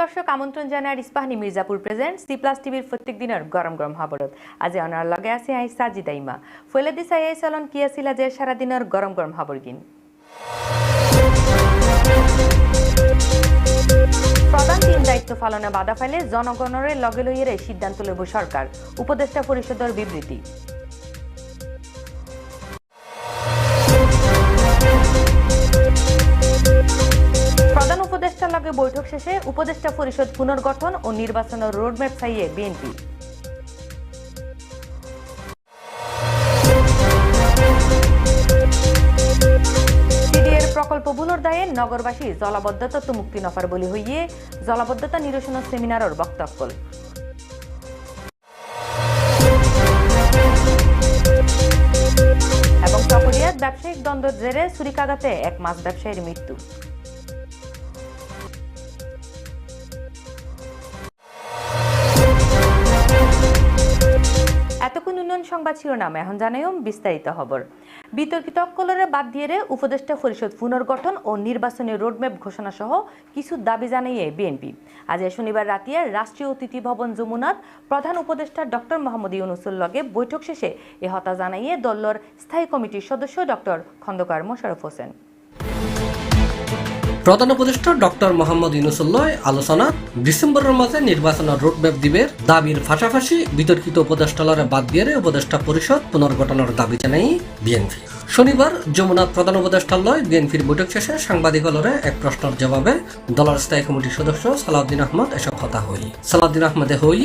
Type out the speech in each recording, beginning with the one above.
দর্শক আমন্ত্রণ জানার Ispahani Mirzapur present. C plus টিভির প্রত্যেক দিনের গরম গরম হাবরত আজি অনার লগে আছে আই সাজিদা ইমা ফলে দিস আই সালন কি আছিল যে সারাদিনের গরম গরম হাবরগিন প্রধান তিন দায়িত্ব পালনে বাধা ফেলে জনগণের লগে লইয়ের সিদ্ধান্ত লইব সরকার। উপদেষ্টা পরিষদের বিবৃতি। উপদেষ্টার বৈঠক শেষে উপদেষ্টা পরিষদ পুনর্গঠন ও নির্বাচনের রোডম্যাপ চাইয়ে বিএনপি। দায়ে নগরবাসী জলাবদ্ধতা তো মুক্তি নফার বলি হইয়ে জলাবদ্ধতা নিরসন সেমিনারের বক্তব্য। এবং ব্যবসায়িক দ্বন্দ্বের জেরে ছুরিকাঘাতে এক মাছ ব্যবসায়ীর মৃত্যু। সংবাদ শিরোনামে এখন জানাইম বিস্তারিত খবর। বিতর্কিত কলরে বাদ দিয়ে উপদেষ্টা পরিষদ পুনর্গঠন ও নির্বাচনী রোডম্যাপ ঘোষণা সহ কিছু দাবি জানিয়ে বিএনপি। আজ শনিবার রাতে রাষ্ট্রীয় অতিথি ভবন যমুনাত প্রধান উপদেষ্টা ডক্টর মোহাম্মদ ইউনুসুল লগে বৈঠক শেষে এ হতা জানাইয়ে দলর স্থায়ী কমিটির সদস্য ডক্টর খন্দকার মোশারফ হোসেন। প্রধান উপদেষ্টা ডক্টর মোহাম্মদ ইউনুসুল্লাহ আলোচনা ডিসেম্বরের মাঝে নির্বাচনের রোডম্যাপ দিবের দাবির ফাঁসাফাঁসি বিতর্কিত উপদেষ্টালরে বাদ দিয়ে উপদেষ্টা পরিষদ পুনর্গঠনের দাবি জানাই বিএনপি। শনিবার যমুনা প্রধান উপদেষ্টালয় বিএনপির বৈঠক শেষে সাংবাদিক হলরে এক প্রশ্নের জবাবে দলের স্থায়ী কমিটির সদস্য সালাউদ্দিন আহমদ এসব কথা হই। সালাউদ্দিন আহমদে হই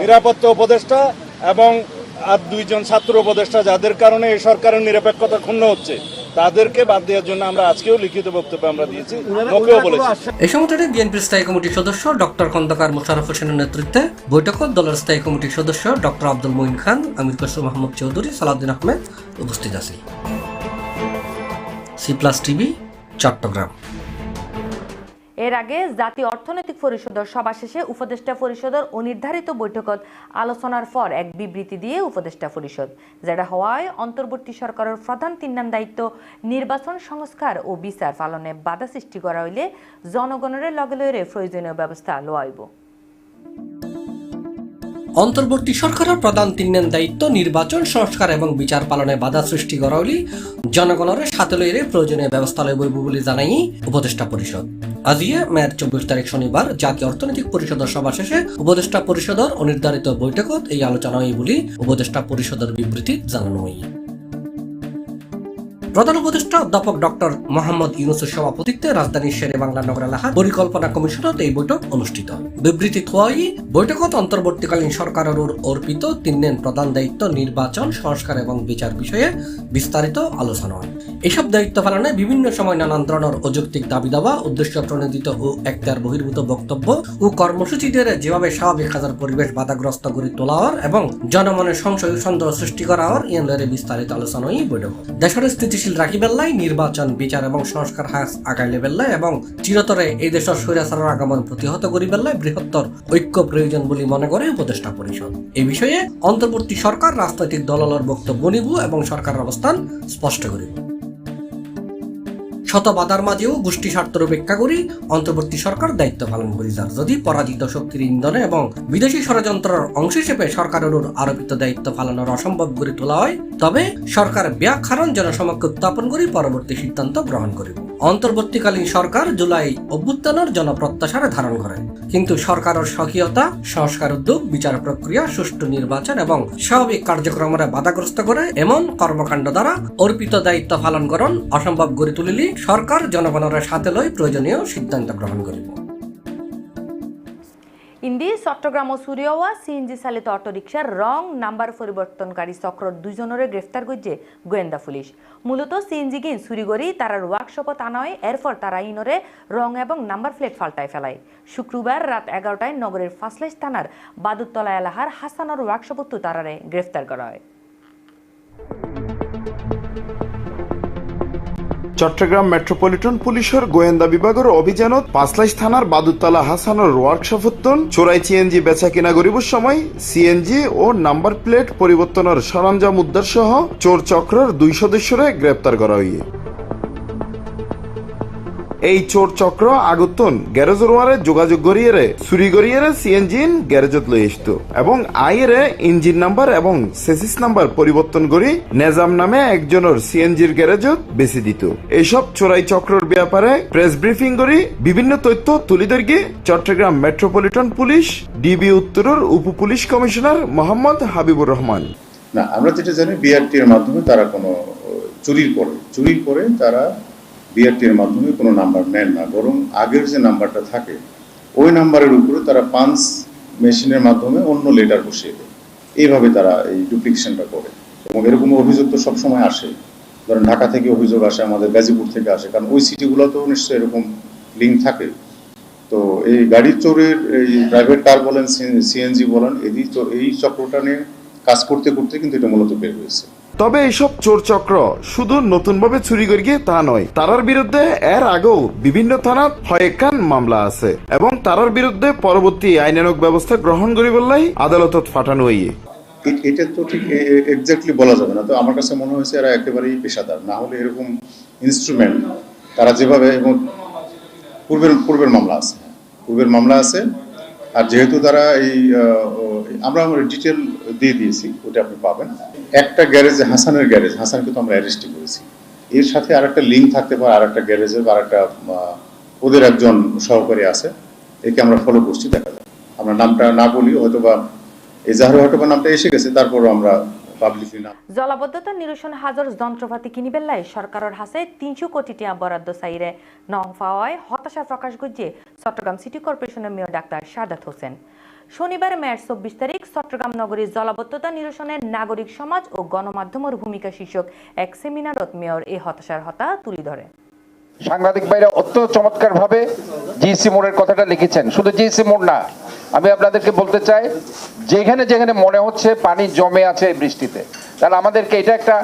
নিরাপত্তা উপদেষ্টা এবং আর দুইজন ছাত্র উপদেষ্টা যাদের কারণে এই সরকারের নিরপেক্ষতা ক্ষুণ্ণ হচ্ছে। তাদেরকে বাদ দেওয়ার জন্য আমরা আজকেও লিখিত বক্তব্য আমরা দিয়েছি। ওকেও বলেছি এই সময়টাতে বিএনপির স্থায়ী কমিটির সদস্য ডক্টর খন্দকার মোশারফ হোসেনের নেতৃত্বে বৈঠকত দলের স্থায়ী কমিটির সদস্য ডক্টর আব্দুল মঈন খান আমির খসরু মাহমুদ চৌধুরী সালাউদ্দিন আহমেদ উপস্থিত আছে সি প্লাস টিভি চট্টগ্রাম। এর আগে জাতীয় অর্থনৈতিক পরিষদের সভা শেষে উপদেষ্টা পরিষদের অনির্ধারিত বৈঠকত আলোচনার পর এক বিবৃতি দিয়ে উপদেষ্টা পরিষদ, যেটা হওয়ায় অন্তর্বর্তী সরকারের প্রধান তিন নাম দায়িত্ব নির্বাচন সংস্কার ও বিচার পালনে বাধা সৃষ্টি করা হইলে জনগণের লগে লগে প্রয়োজনীয় ব্যবস্থা লওয়াইব অন্তর্বর্তী সরকারের প্রধান তিনের দায়িত্ব নির্বাচন সংস্কার এবং বিচার পালনে বাধা সৃষ্টি করা হলে জনগণের সাথে লইরে প্রয়োজনীয় ব্যবস্থা লইব বলে জানাই উপদেষ্টা পরিষদ। আজিয়ে মেয়ের চব্বিশ তারিখ শনিবার জাতীয় অর্থনৈতিক পরিষদের সভা শেষে উপদেষ্টা পরিষদের অনির্ধারিত বৈঠকত এই আলোচনা হয় বলে উপদেষ্টা পরিষদের বিবৃতি জানানো হয় প্রধান উপদেষ্টা অধ্যাপক ডক্টর মোহাম্মদ ইউনুসের সভাপতিত্বে রাজধানীর শেরে বাংলা নগর এলাকা পরিকল্পনা কমিশনত এই বৈঠক অনুষ্ঠিত। বিবৃতি থোয়াই বৈঠকত অন্তর্বর্তীকালীন সরকারের অর্পিত তিনদিন প্রধান দায়িত্ব নির্বাচন, সংস্কার এবং বিচার বিষয়ে বিস্তারিত আলোচনা হয়। এসব দায়িত্ব পালনে বিভিন্ন সময় নানান ধরনের অযৌক্তিক দাবি দাওয়া, উদ্দেশ্য প্রণোদিত ও একটার বহির্ভূত বক্তব্য ও কর্মসূচিদের যেভাবে স্বাভাবিক হাজার পরিবেশ বাধাগ্রস্ত করে তোলা হওয়ার এবং জনমনের সংশয় সন্দেহ সৃষ্টি করা হওয়ার ইয়ানলের বিস্তারিত আলোচনাই বৈঠক দেশের স্থিতিশীল রাখি বেল্লাই নির্বাচন, বিচার এবং সংস্কার হাস আগাইলে বেল্লাই এবং চিরতরে এই দেশের স্বৈরাচারের আগমন প্রতিহত করি বেল্লাই বৃহত্তর ঐক্য প্রয়োজন বলে মনে করে উপদেষ্টা পরিষদ। এই বিষয়ে অন্তর্বর্তী সরকার, রাজনৈতিক দলর বক্তব্য নিব এবং সরকারের অবস্থান স্পষ্ট করিব। শত বাধার মাঝেও গোষ্ঠী স্বার্থ উপেক্ষা করি অন্তর্বর্তী সরকার দায়িত্ব পালন করি যার যদি পরাজিত শক্তির ইন্ধনে এবং বিদেশি ষড়যন্ত্রের অংশ হিসেবে সরকারের আরোপিত দায়িত্ব পালনের অসম্ভব করে তোলা হয়, তবে সরকার ব্যাখ্যারণ জনসমক্ষে উত্থাপন করি পরবর্তী সিদ্ধান্ত গ্রহণ করিব। অন্তর্বর্তীকালীন সরকার জুলাই অভ্যুত্থানের জনপ্রত্যাশারে ধারণ করে। কিন্তু সরকারের স্বকীয়তা, সংস্কার উদ্যোগ, বিচার প্রক্রিয়া, সুষ্ঠু নির্বাচন এবং স্বাভাবিক কার্যক্রমের বাধাগ্রস্ত করে এমন কর্মকাণ্ড দ্বারা অর্পিত দায়িত্ব পালন করণ অসম্ভব গড়ে তুলিলি সরকার জনগণের সাথে লই প্রয়োজনীয় সিদ্ধান্ত গ্রহণ করিব। ইন্দি চট্টগ্রাম সুরিয়াওয়া সিএনজি চালিত অটোরিকশার রং, নাম্বার পরিবর্তনকারী চক্র দুজনের গ্রেফতার করছে গোয়েন্দা পুলিশ। মূলত সিএনজি গিন চুরিগরি তারার ওয়ার্কশপত আনা হয় এরপর তারা ইনরে রং এবং নাম্বার প্লেট ফাল্টায় ফেলায়। শুক্রবার রাত এগারোটায় নগরের ফাসলেশ থানার বাদুতলা এলাকার হাসানোর ওয়ার্কশপত তারারে গ্রেফতার করা হয়। চট্টগ্রাম মেট্রোপলিটন পুলিশের গোয়েন্দা বিভাগের অভিযানত পাঁচলাইশ থানার বাদুতলা হাসানের ওয়ার্কশপত্তন চোরাই সিএনজি বেচা কিনা গরিবর সময় সিএনজি ও নাম্বার প্লেট পরিবর্তনের সরঞ্জাম উদ্ধার সহ চোর চক্রের দুই সদস্যরে গ্রেপ্তার করা হইয়ে এই চোর চক্র আগুতন গ্যারেজ রোয়ারে যোগাযোগ করিয়ে চুরি করিয়ে সিএনজিন গ্যারেজত লই আসতো। এবং আইরে ইঞ্জিন নাম্বার এবং সেসিস নাম্বার পরিবর্তন করে নেজাম নামে একজনের সিএনজির গ্যারেজত বেশি দিত। এইসব চোরাই চক্রর ব্যাপারে প্রেস ব্রিফিং করি বিভিন্ন তথ্য তুলি ধরি চট্টগ্রাম মেট্রোপলিটন পুলিশ, ডিবি উত্তরের উপ পুলিশ কমিশনার মোহাম্মদ হাবিবুর রহমান। না, আমরা যেটা জানি বিআরটি এর মাধ্যমে তারা কোনো, চুরির পরে চুরির পরে তারা বিআরটি এর মাধ্যমে কোনো নাম্বার নেন না, বরং আগের যে নাম্বারটা থাকে, ওই নাম্বারের উপরে তারা পাঞ্চ মেশিনের মাধ্যমে অন্য লেটার বসিয়ে দেয়। এইভাবে তারা এই ডুপ্লিকেশনটা করে। এবং এরকম অভিযোগ তো সবসময় আসে। ধরেন ঢাকা থেকে অভিযোগ আসে, আমাদের গাজীপুর থেকে আসে, কারণ ওই সিটিগুলোতেও নিশ্চয়ই এরকম লিঙ্ক থাকে। তো এই গাড়ি চোরের, এই প্রাইভেট কার বলেন সিএনজি বলেন এই এই চক্রটা নিয়ে কাজ করতে করতে কিন্তু এটা মূলত বের হয়েছে। তবে এইসব চোর চক্র শুধু নতুনভাবে চুরি করিয়ে তা নয় তারার বিরুদ্ধে এর আগেও বিভিন্ন থানাত হয়েকান মামলা আছে এবং তারার বিরুদ্ধে পরবর্তী আইনানুক ব্যবস্থা গ্রহণ করি বললেই আদালতত ফাটানো হইয়ে। এটা তো ঠিক এক্স্যাক্টলি বলা যাবে না। তো আমার কাছে মনে হয়েছে এরা একেবারেই পেশাদার। না হলে এরকম ইনস্ট্রুমেন্ট তারা যেভাবে এবং পূর্বের পূর্বের মামলা আছে। পূর্বের মামলা আছে আর যেহেতু তারা এই আহ, আমরা ডিটেল দিয়ে দিয়েছি ওটা আপনি পাবেন। একটা গ্যারেজে হাসানের গ্যারেজ হাসানকে তো আমরা অ্যারেস্টই করেছি। এর সাথে আর একটা লিঙ্ক থাকতে পারে আর একটা গ্যারেজের বা একটা ওদের একজন সহকারী আছে একে আমরা ফলো করছি দেখা যায় আমরা নামটা না বলি হয়তো বা এজাহারে হয়তো বা নামটা এসে গেছে তারপরও আমরা জলাবদ্ধতা নিরসন হাজর যন্ত্রপাতি কিনিবেলাই সরকারের হাসে তিনশো কোটি টাকা বরাদ্দ চাইরে নং পাওয়ায় হতাশা প্রকাশ করছে চট্টগ্রাম সিটি কর্পোরেশনের মেয়র ডাক্তার সাদাত হোসেন। শনিবার মেয়ার চব্বিশ তারিখ চট্টগ্রাম নগরীর জলাবদ্ধতা নিরসনের নাগরিক সমাজ ও গণমাধ্যমের ভূমিকা শীর্ষক এক সেমিনারত মেয়র এই হতাশার হতা তুলে ধরে সাংবাদিক ভাইরা অত্যন্ত চমৎকার ভাবে জিসি মোড়ের কথাটা লিখেছেন। শুধু জিসি মোড় না, আমি আপনাদেরকে বলতে চাই, যেখানে যেখানে মনে হচ্ছে পানি জমে আছে এই বৃষ্টিতে, তাহলে আমাদেরকে এটা একটা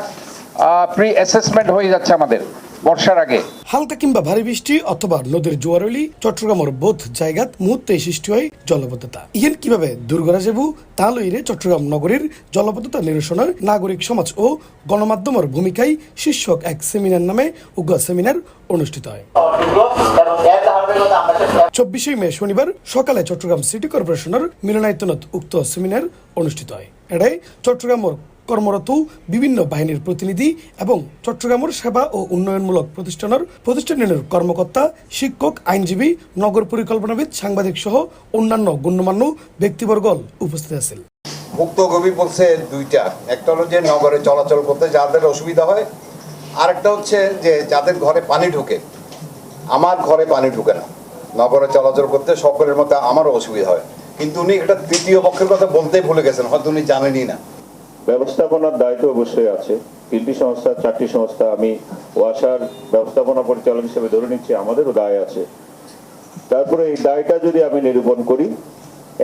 প্রি অ্যাসেসমেন্ট হয়ে যাচ্ছে আমাদের, বর্ষার আগে। হালকা কিংবা ভারী বৃষ্টি অথবা নদীর জোয়ার হইলে চট্টগ্রামের বোধ জায়গাত মুহূর্তে সৃষ্টি হয় জলবদ্ধতা। ইহেন কীভাবে দূর করা যাব, তা লইরে চট্টগ্রাম নগরীর জলবদ্ধতা নিরসনের নাগরিক সমাজ ও গণমাধ্যমের ভূমিকায় শীর্ষক এক সেমিনার নামে উগ্র সেমিনার অনুষ্ঠিত হয়। চব্বিশে মে শনিবার সকালে চট্টগ্রাম সিটি কর্পোরেশনের মিলনায়তনত উক্ত সেমিনার অনুষ্ঠিত হয়। এটাই চট্টগ্রামের কর্মরত বিভিন্ন বাহিনীর প্রতিনিধি এবং চট্টগ্রামের সেবা ও উন্নয়নমূলক প্রতিষ্ঠানের প্রতিষ্ঠানের কর্মকর্তা, শিক্ষক, আইনজীবী, নগর পরিকল্পনাবিদ, সাংবাদিক সহ অন্যান্য গণ্যমান্য ব্যক্তিবর্গ উপস্থিত আছেন। ভুক্তভোগী বলছে দুইটা। একটা হলো যে নগরে চলাচল করতে যাদের অসুবিধা হয়, আরেকটা হচ্ছে যে যাদের ঘরে পানি ঢুকে, আমার ঘরে পানি ঢুকে না। নগরে চলাচল করতে সকলের মতো আমারও অসুবিধা হয়। কিন্তু উনি একটা তৃতীয় পক্ষের কথা বলতেই ভুলে গেছেন, হয়তো উনি জানেনই না। ব্যবস্থাপনার দায়িত্ব অবশ্যই আছে। তিনটি সংস্থা, চারটি সংস্থা, আমি ওয়াসার ব্যবস্থাপনা পরিচালক হিসেবে ধরে নিচ্ছি, আমাদেরও দায় আছে। তারপরে এই দায়টা যদি আমি নিরূপণ করি,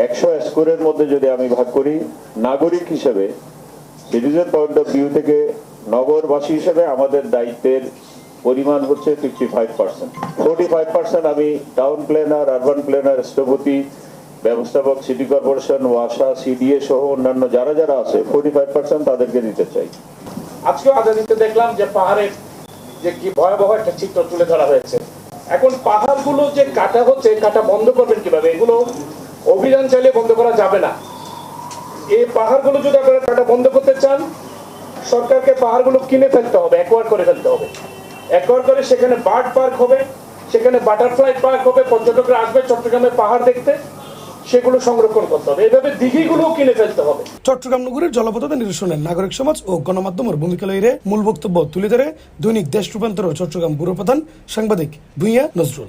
একশো স্কোরের মধ্যে যদি আমি ভাগ করি, নাগরিক হিসেবে সিটিজেন পয়েন্ট অফ ভিউ থেকে নগরবাসী হিসেবে আমাদের দায়িত্বের পরিমাণ হচ্ছে fifty five percent forty five percent আমি টাউন প্ল্যানার আরবান প্ল্যানার স্থপতি ব্যবস্থাপক, সিটি কর্পোরেশন, ওয়াসা, সিডিএ সহ অন্যান্য যারা যারা আছে ফোর্টি ফাইভ পার্সেন্ট তাদেরকে দিতে চাই। আজকেও আদানিতে দেখলাম যে পাহাড়ের যে কি ভয়াবহ একটা চিত্র তুলে ধরা হয়েছে। এখন পাহাড়গুলো যে কাটা হচ্ছে, কাটা বন্ধ করবেন কীভাবে? এগুলো অভিযান চালিয়ে বন্ধ করা যাবে না। এই পাহাড়গুলো যদি আপনারা কাটা বন্ধ করতে চান, সরকারকে পাহাড়গুলো কিনে ফেলতে হবে একোয়ার করে ফেলতে হবে। একোয়ার করে সেখানে বার্ড পার্ক হবে, সেখানে বাটারফ্লাই পার্ক হবে, পর্যটকরা আসবে চট্টগ্রামের পাহাড় দেখতে। সেগুলো সংরক্ষণ করতে হবে। এভাবে দিঘিগুলোও কিনে ফেলতে হবে। চট্টগ্রাম নগরের জলবদ্ধতা নিরসনের নাগরিক সমাজ ও গণমাধ্যমের ভূমিকা লইরে মূল বক্তব্য তুলে ধরে দৈনিক দেশ রূপান্তর ও চট্টগ্রাম ব্যুরো প্রধান সাংবাদিক ভুইয়া নজরুল।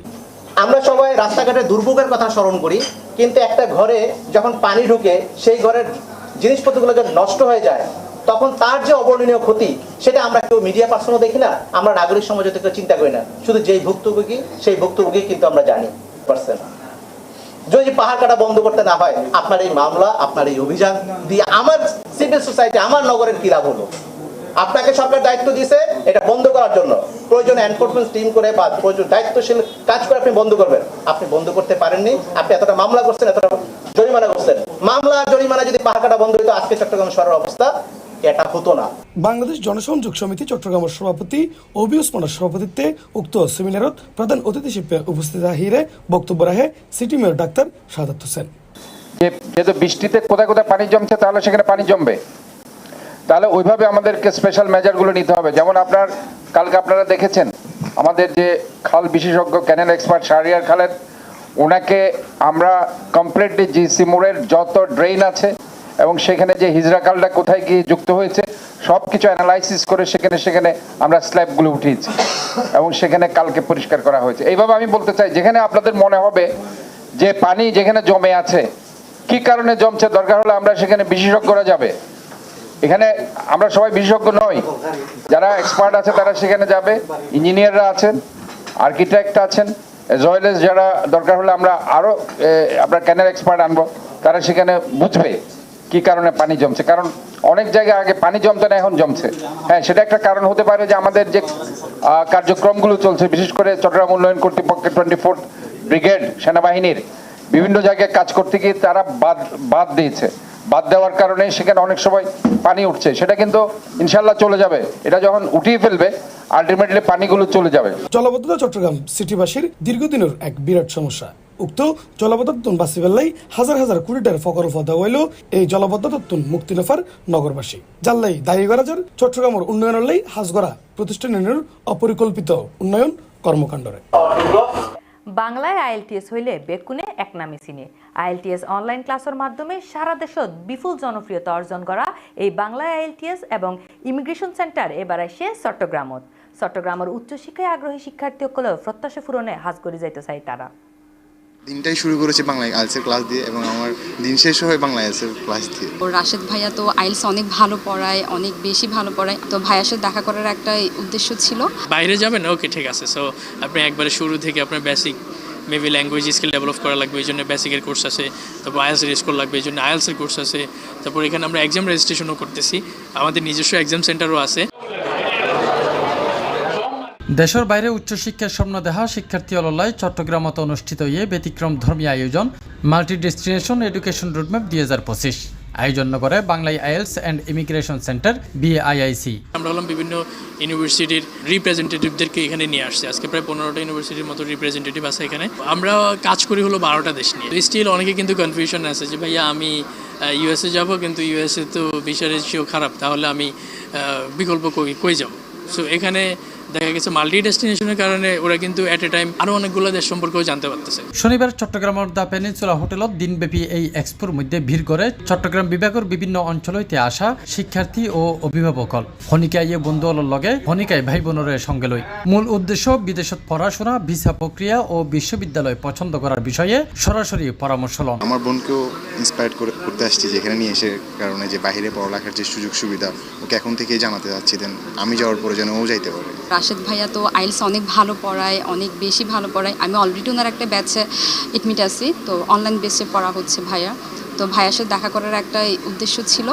আমরা সবাই রাস্তাঘাটে দুর্ভোগের কথা স্মরণ করি কিন্তু একটা ঘরে যখন পানি ঢুকে সেই ঘরের জিনিসপত্রগুলো যখন নষ্ট হয়ে যায় তখন তার যে অবর্ণনীয় ক্ষতি সেটা আমরা কেউ মিডিয়া পার্সনও দেখি না আমরা নাগরিক সমাজে থেকে চিন্তা করি না। শুধু যেই ভুক্তভোগী সেই ভুক্তভোগী কিন্তু আমরা জানি পার্সেন্ট যদি পাহাড় কাটা বন্ধ করতে না হয়, আপনার এই মামলা, আপনার এই অভিযান দিয়ে আমার সিভিল সোসাইটি আমার নগরের কি লাভ হলো? আপনাকে সরকার দায়িত্ব দিয়েছে এটা বন্ধ করার জন্য। প্রয়োজন এনফোর্সমেন্ট টিম করে বা প্রয়োজন দায়িত্বশীল কাজ করে আপনি বন্ধ করবেন। আপনি বন্ধ করতে পারেননি, আপনি এতটা মামলা করছেন, এতটা জরিমানা করছেন। মামলা, জরিমানা যদি পাহাড় কাটা বন্ধ হইতো, আজকে চট্টগ্রাম শহরের অবস্থা এটা হতো না। বাংলাদেশ জনসংযোগ সমিতি চট্টগ্রামের সভাপতি অবি ওসমানের সভাপতিত্বে উক্ত সেমিনারত প্রধান অতিথি শিল্পে উপস্থিত আহিরে বক্তব্য রাখে city mayor doctor Sadat Hossain. যে যেহেতু বৃষ্টিতে কোথায় কোথায় পানি জমছে তাহলে সেখানে পানি জমবে। তাহলে ওইভাবে আমাদেরকে স্পেশাল মেজারগুলো নিতে হবে। যেমন আপনার কালকে আপনারা দেখেছেন আমাদের যে খাল বিশেষজ্ঞ ক্যানেল এক্সপার্ট শাহরিয়ার খালেদ ওনাকে আমরা কমপ্লিটলি জিসি মোড়ের যত ড্রেন আছে এবং সেখানে যে হিজরা খালটা কোথায় গিয়ে যুক্ত হয়েছে সব কিছু অ্যানালাইসিস করে সেখানে সেখানে আমরা স্ল্যাবগুলো উঠিয়েছি এবং সেখানে কালকে পরিষ্কার করা হয়েছে। এইভাবে আমি বলতে চাই যেখানে আপনাদের মনে হবে যে পানি যেখানে জমে আছে কি কারণে জমছে দরকার হলে আমরা সেখানে বিশেষজ্ঞরা যাবে। এখানে আমরা সবাই বিশেষজ্ঞ নই যারা এক্সপার্ট আছে তারা সেখানে যাবে ইঞ্জিনিয়াররা আছেন আর্কিটেক্ট আছেন জয়েলেস যারা দরকার হলে আমরা আরও এ, আপনার ক্যানেল এক্সপার্ট আনব তারা সেখানে বুঝবে। কি কারণে পানি জমছে? কারণ অনেক জায়গায় আগে পানি জমতো না, এখন জমছে। হ্যাঁ সেটা একটা কারণ হতে পারে যে আমাদের যে কার্যক্রমগুলো চলছে, বিশেষ করে চট্টগ্রাম উন্নয়ন কর্তৃপক্ষের টোয়েন্টি ফোর্থ ব্রিগেড সেনাবাহিনীর বিভিন্ন জায়গায় কাজ করতে গিয়ে তারা বাদ বাদ দিয়েছে। বাদ দেওয়ার কারণে সেখানে অনেক সময় পানি উঠছে। সেটা কিন্তু ইনশাল্লাহ চলে যাবে। এটা যখন উঠিয়ে ফেলবে আলটিমেটলি পানিগুলো চলে যাবে। জলবদ্ধতা চট্টগ্রাম সিটিবাসীর দীর্ঘদিনের এক বিরাট সমস্যা। উক্ত জলবদ্ধতন বাসি বেল্লাই হাজার হাজার কোটি টাকার প্রকল্প দেওয়া হইলেও এই জলবদ্ধতন মুক্তি নফার নগরবাসী। জাল্লাই দায়ী করা যার চট্টগ্রামের উন্নয়নের লাই হাজগড়া প্রতিষ্ঠানের অপরিকল্পিত উন্নয়ন কর্মকাণ্ডরে। বাংলায় আইএলটিএস হইলে বেকুনে এক নামে চিনে। আইএলটিএস অনলাইন ক্লাসের মাধ্যমে সারা দেশত বিপুল জনপ্রিয়তা অর্জন করা এই বাংলা আইএলটিএস এবং ইমিগ্রেশন সেন্টার এবার আসে চট্টগ্রামত। চট্টগ্রামের উচ্চশিক্ষায় আগ্রহী শিক্ষার্থীসকলেও প্রত্যাশা পূরণে হাজ করে যাইতে চাই তারা। দিনটাই শুরু করেছে বাংলায় আইএলসের ক্লাস দিয়ে এবং আমার দিন শেষ হয় বাংলা আইএলসের ক্লাস দিয়ে। ও রাশেদ ভাইয়া তো আইলস অনেক ভালো পড়ায় অনেক বেশি ভালো পড়ায়। তো ভাইয়ার সাথে দেখা করার একটা উদ্দেশ্য ছিল। বাইরে যাবেন? ওকে ঠিক আছে। সো আপনি একবারে শুরু থেকে আপনার basic maybe language skill develop করা লাগবে এই জন্য বেসিকের কোর্স আছে। তারপর আইএলসের স্কুল লাগবে এই জন্য আইএলসের কোর্স আছে। তারপর এখানে আমরা এক্সাম রেজিস্ট্রেশনও করতেছি। আমাদের নিজস্ব এক্সাম সেন্টারও আছে। দেশের বাইরে উচ্চশিক্ষার স্বপ্ন দেখা শিক্ষার্থী অললায় চট্টগ্রামত অনুষ্ঠিত ইয়ে ব্যতিক্রম ধর্মী আয়োজন মাল্টি ডেস্টিনেশন এডুকেশন রোডম্যাপ দুই হাজার পঁচিশ। আয়োজন করে বাংলায় IELTS and immigration centre BAIIC আমরা হলাম বিভিন্ন ইউনিভার্সিটির রিপ্রেজেন্টেটিভদেরকে এখানে নিয়ে আসছে। আজকে প্রায় পনেরোটা ইউনিভার্সিটির মতো রিপ্রেজেন্টেটিভ আছে এখানে। আমরা কাজ করি হলো বারোটা দেশ নিয়ে। স্টিল অনেকে কিন্তু কনফিউশন আছে যে, ভাইয়া, আমি ইউএসএ যাব, কিন্তু ইউএসএ তো ভিসা রেজিও খারাপ। তাহলে আমি বিকল্প কই কই যাব? সো এখানে দেখা গেছে মাল্টি ডেস্টিনেশনের কারণে ওরা কিন্তু অ্যাট এ টাইম আরও অনেকগুলো দেশ সম্পর্কেও জানতে পারতেছে। শনিবার চট্টগ্রামের দ্য পেনিনসুলা হোটেলত দিনব্যাপী এই এক্সপোর মধ্যে ভিড় করে চট্টগ্রাম বিভাগের বিভিন্ন অঞ্চল হইতে আসা শিক্ষার্থী ও অভিভাবকল হনিকাইয়ে বন্ধুঅলর লগে হনিকাই ভাই বোনরে সঙ্গে লই। মূল উদ্দেশ্য বিদেশত পড়াশোনা ভিসা প্রক্রিয়া ও বিশ্ববিদ্যালয় পছন্দ করার বিষয়ে সরাসরি পরামর্শ লন। আমার বোনকেও ইন্সপায়ার করে করতে আসছি যেখানে নিয়ে এসে কারণে যে বাইরে পড়ালেখার যে সুযোগ সুবিধা ওকে এখন থেকেই জানাতে যাচ্ছি দেন আমি যাওয়ার পরে যেন ও যাইতে পারে। রাশেদ ভাইয়া তো আইলস অনেক ভালো পড়ায়, অনেক বেশি ভালো পড়ায়। আমি অলরেডি ওনার একটা ব্যাচে এডমিট আছি, তো অনলাইন বেসে পড়া হচ্ছে ভাইয়া। তো ভাইয়ার সাথে দেখা করার একটা উদ্দেশ্য ছিল।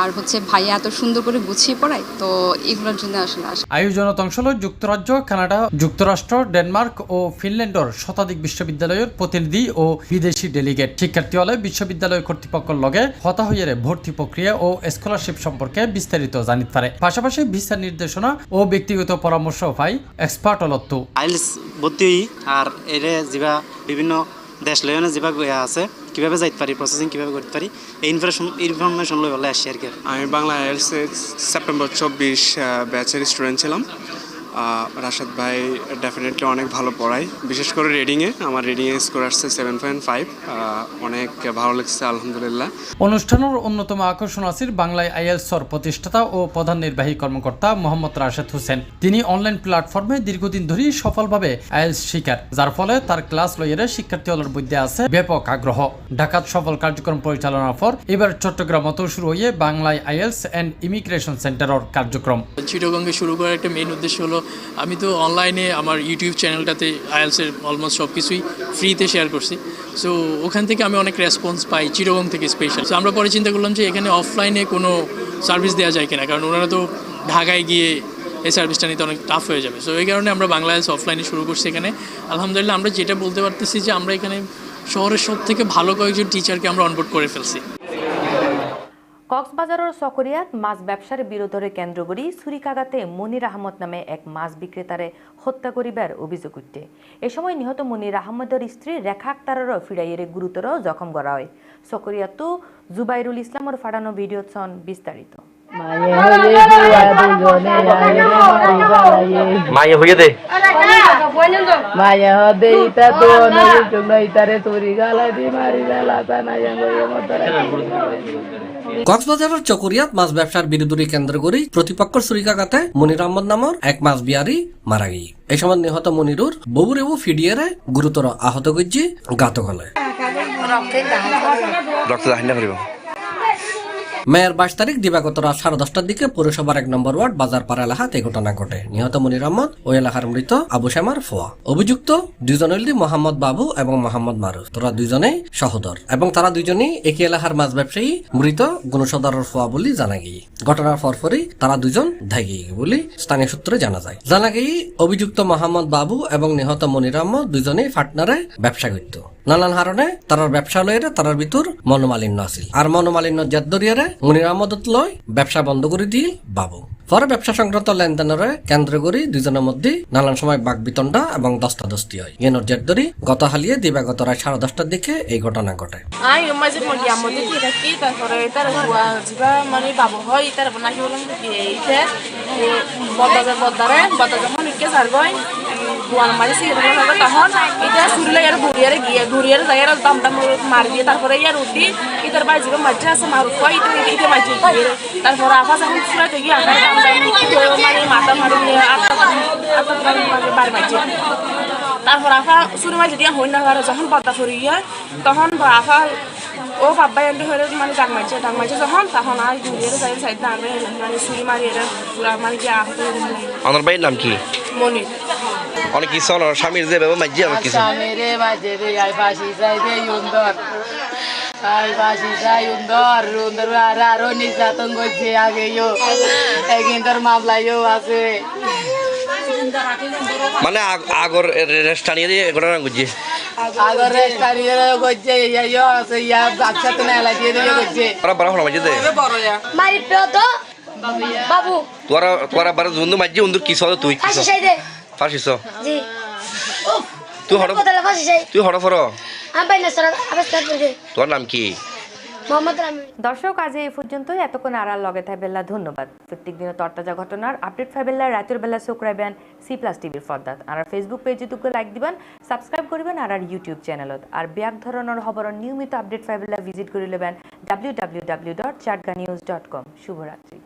আর হচ্ছে ভাইয়া এত সুন্দর করে গুছিয়ে পড়ায় তো এগুলোর জন্য আসলে আসা আয়োজনত অংশ লয় যুক্তরাজ্য কানাডা যুক্তরাষ্ট্র ডেনমার্ক ও ফিনল্যান্ডর শতাধিক বিশ্ববিদ্যালয়ের প্রতিনিধি ও বিদেশি ডেলিগেট। শিক্ষার্থী হলে বিশ্ববিদ্যালয় কর্তৃপক্ষের লগে হতা হইয়ারে ভর্তি প্রক্রিয়া ও স্কলারশিপ সম্পর্কে বিস্তারিত জানিতে পারে। পাশাপাশি ভিসা নির্দেশনা ও ব্যক্তিগত পরামর্শ পাই এক্সপার্ট অলত্তু আইলস ভর্তি আর এরে যা বিভিন্ন দেশ লয়নে যেভাবে আছে, কীভাবে যাইতে পারি প্রসেসিং কীভাবে করতে পারি, এই ইনফরমেশন ইনফরমেশন লই ভালো আসছি আর কি। আমি বাংলা সেপ্টেম্বর চব্বিশ ব্যাচের স্টুডেন্ট ছিলাম। রাশাদ ভাই ডেফিনেটলি অনেক ভালো পড়ায়। বিশেষ করে রিডিংয়ে আমার রিডিংয়ে স্কোর আসছে সেভেন পয়েন্ট ফাইভ অনেক ভালো লাগছে আলহামদুলিল্লাহ। অনুষ্ঠানের অন্যতম আকর্ষণ আছিল বাংলায় আইএলসর প্রতিষ্ঠাতা ও প্রধান নির্বাহী কর্মকর্তা মোহাম্মদ রাশেদ হোসেন। তিনি অনলাইন প্ল্যাটফর্মে দীর্ঘদিন ধরে সফলভাবে আইএলস শিকার যার ফলে তার ক্লাস লইয়ের শিক্ষার্থী হলের মধ্যে আছে ব্যাপক আগ্রহ। ঢাকাত সফল কার্যক্রম পরিচালনার পর এবার চট্টগ্রামত শুরু হয়ে বাংলায় আইএলস অ্যান্ড ইমিগ্রেশন সেন্টারের কার্যক্রম। চিটগঙ্গে শুরু করার একটা মেইন উদ্দেশ্য হলো আমি তো অনলাইনে আমার ইউটিউব চ্যানেলটাতে আইএলসের অলমোস্ট সব কিছুই ফ্রিতে শেয়ার করছি। সো ওখান থেকে আমি অনেক রেসপন্স পাই চিটগং থেকে স্পেশাল সো আমরা পরে চিন্তা করলাম যে এখানে অফলাইনে কোনো সার্ভিস দেওয়া যায় কিনা, কারণ ওনারা তো ঢাকায় গিয়ে এই সার্ভিসটা নিতে অনেক টাফ হয়ে যাবে। সো এই কারণে আমরা বাংলা অফলাইনে শুরু করছি এখানে। আলহামদুলিল্লাহ, আমরা যেটা বলতে পারতেছি যে আমরা এখানে শহরের সব থেকে ভালো কয়েকজন টিচারকে আমরা অনবোর্ড করে ফেলছি। কক্সবাজারের সকরিয়াত মাছ ব্যবসার বিরোধরে কেন্দ্র করি ছুরিকাগাতে মনির আহমদ নামে এক মাছ বিক্রেতারে হত্যা করিবার অভিযোগ উঠে। এ সময় নিহত মনির আহমদের স্ত্রী রেখা আক্তারেরও ফিরাইয়ের গুরুতর জখম করা হয়। সকরিয়াতো জুবাইরুল ইসলামর ফাড়ানো ভিডিও ছন বিস্তারিত। মায়ে হয়ে দে. কক্সবাজারের চকরিয়াত মাছ ব্যবসার বিরোধী কেন্দ্র করে প্রতিপক্ষ সুরিকাগাতে মনির আহমদ নামর এক মাছ বিহারি মারা গিয়ে এই সময় নিহত মনিরুর ববুরেবু ফিডিয়ারে গুরুতর আহত গজ্জি গাত গলে। রক্ত মেয়ের বাইশ তারিখ দিবাগত রাত সাড়ে দশটার দিকে পৌরসভার এক নম্বর ওয়ার্ড বাজারপাড়া এলাকাতে এই ঘটনা ঘটে। নিহত মনির আহমদ ওই এলাকার মৃত আবু শ্যামার ফোয়া। অভিযুক্ত দুজন হইলি মোহাম্মদ বাবু এবং মোহাম্মদ মারুফ। তোরা দুজনেই সহোদর এবং তারা দুজনেই একই এলাকার মাছ ব্যবসায়ী, মৃত গুণসদারের ফোয়া বলে জানা গিয়ে। ঘটনার পরপরই তারা দুজন ধাই বলে স্থানীয় সূত্রে জানা যায়। জানা গিয়ে অভিযুক্ত মোহাম্মদ বাবু এবং নিহত মনির আহমদ দুজনেই ফাটনারে ব্যবসা করত নানান হারণে তারার ব্যবসা লইরে তারার ভিতর মনোমালিন্য আছিল। আর মনোমালিন্য জেদ দরিয়ারে মনির আহমদত লয় ব্যবসা বন্ধ করে দিল বাবু। পরে ব্যবসা সংক্রান্ত লেনদেনের কেন্দ্র করে দুজনের মধ্যে নানান সময় বাক বিতণ্ডা এবং দস্তাদস্তি হয়। ইয়েনর জেদ ধরি গত হালিয়ে দিবাগত রায় সাড়ে দশটার দিকে এই ঘটনা ঘটে। Sih itu sama tahun itu suruh ya durian gaya durian saya tam tam mari dia তারপরে ইয়ার উঠি ইতার জীবন বাচ্চা আছে মারুফ হয় itu itu মাঝে দিয়ে তারপরে আফা যখন সুরা থেকে আফা tam tam মানে মাথা মারি আটটা আটটা মানে বাড়ি তারপর আফা শুরু মাঝে দিয়া হইন না যখন পদ্মা ফুরি হয় তখন আফা ও বাব্বাই এন্ড হয়ে মানে ডাক মারছে ডাক মারছে যখন তখন আর ঘুরিয়ে যাই সাইড না আমি মানে সুরি মারি এটা পুরা মানে গিয়ে আহত হয়ে আমার ভাইয়ের নাম কি মনি। অনেক কিছু আমার স্বামীর যে ব্যাপার মাঝি আমার কিছু। মেরে বাজে রে আই বাসি যাই রে সুন্দর আই বাসি যাই সুন্দর সুন্দর আর আরও নির্যাতন করছে আগে ইয়ো একদিন তোর মামলাইও আছে। মানে আগ- আগর রেস্টানিয়ে দিয়ে ঘটনা বুঝছি আগর রেস্টারিয়ে করছে ইয়ো আছে ইয়া বাচ্চা তো না লাগিয়ে দিয়ে তোরা বড় হলো মাঝে দে মারি তো। বাবু তোরা তোরা বারে বন্ধু মাঝি বন্ধু কি সদ তুই কি চাই দে ফাঁসিস জি। তুই হড় কোথায় ফাঁসি চাই। তুই হড় ফর আমি পাই না সরা আবার স্টার্ট করে তোর নাম কি? দর্শক আজ এই পর্যন্তই। এতক্ষণ আড়াল লগে থাকবেলা ধন্যবাদ। প্রত্যেক দিন তরতাজা ঘটনার আপডেট ফাইবেলা রাতের বেলা চোখরাইবেন সি প্লাস টিভির ফর্দাত আর ফেসবুক পেজে তুকে লাইক দিবেন সাবস্ক্রাইব করবেন আর আর ইউটিউব চ্যানেলত আর ব্যাক ধরনের খবরের নিয়মিত আপডেট ফাইবেলা ভিজিট করে নেবেন W W W dot Chatga news dot com শুভরাত্রি।